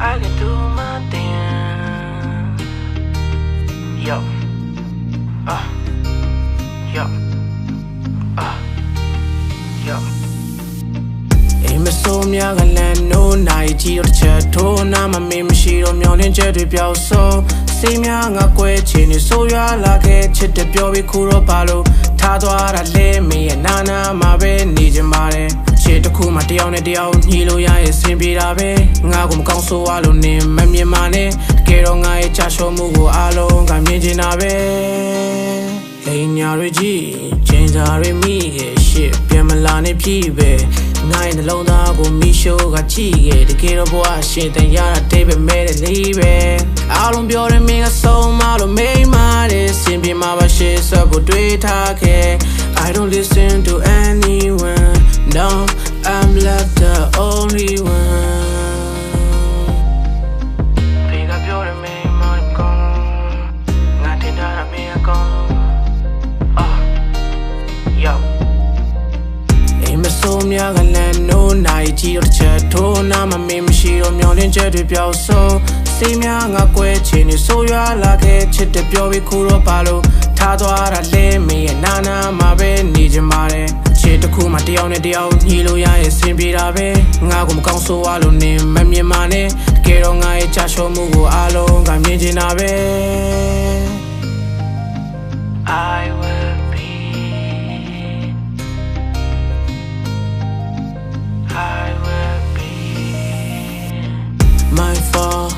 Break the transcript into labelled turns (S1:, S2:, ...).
S1: I can do my thing. Yo. Uh. Yo. Uh. Yo. အိမ်မဆိုးများကလန်နိုးနိုင်ကြည့်တော့တစ်ချက်ထိုးနာမမေမရှိတော့မျောလင်းချက်တွေပြောက်ဆုံးစိတ်များငါကွဲချင်နေဆိုးရွာလာခဲ့ချစ်တဲ့ပြောပြီးခုတော့ပါလို့ထားသွားတာလဲမင်းရဲ့နာနာမှာပဲနေချင်ပါတယ် ချစ်တစ်ခုမှတယောက်နဲ့တယောက်ညီလို့ရရဲ့စင်ပြေတာပဲငါကမကောင်းဆိုးရလို့နေမမြင်ပါနဲ့တကယ်တော့ငါရဲ့ချရှောမှုကိုအားလုံးကမြင်ချင်တာပဲလိန်ညာတွေကြီးချိန်စာတွေမိခဲ့ရှစ်ပြန်မလာနေပြီပဲငါရဲ့နှလုံးသားကိုမိရှိုးကကြည့်ခဲ့တကယ်တော့ဘဝရှင်တန်ရတာတိတ်ပဲမဲတဲ့လေးပဲအားလုံးပြောတယ်မင်းကဆုံးမလို့မိမ့်မာတယ်စင်ပြေမှာပါရှေ့ဆက်ဖို့တွေးထားခဲ့ I don't listen to anyone no I'm left the only one ဖေကပြောတယ်မင်းမကောင်းငါတင်တာမင်းအကောင်းအာ yo အိမ်မဆိုးများကလည်းနိုးနိုင်ကြီးတော့တစ်ချက်ထိုးနာမမေးမရှိတော့မျောလင်းချက်တွေပျောက်ဆုံးစိတ်များငါကွဲချင်နေဆိုးရွားလာခဲ့ချစ်တဲ့ပြောပြီးခုတော့ပါလို့ထားသွားတာလဲမင်းရဲ့နာနာမှာ တစ်ခုမှတယောက်နဲ့တယောက်ညီလို့ရရဲ့စင်ပြေတာပဲငါကမကောင်းဆိုးရလို့နေမမြင်ပါနဲ့တကယ်တော့ငါရဲ့ချရှောမှုကိုအားလုံးကမြင်ချင်တာပဲ I will be I will be my fault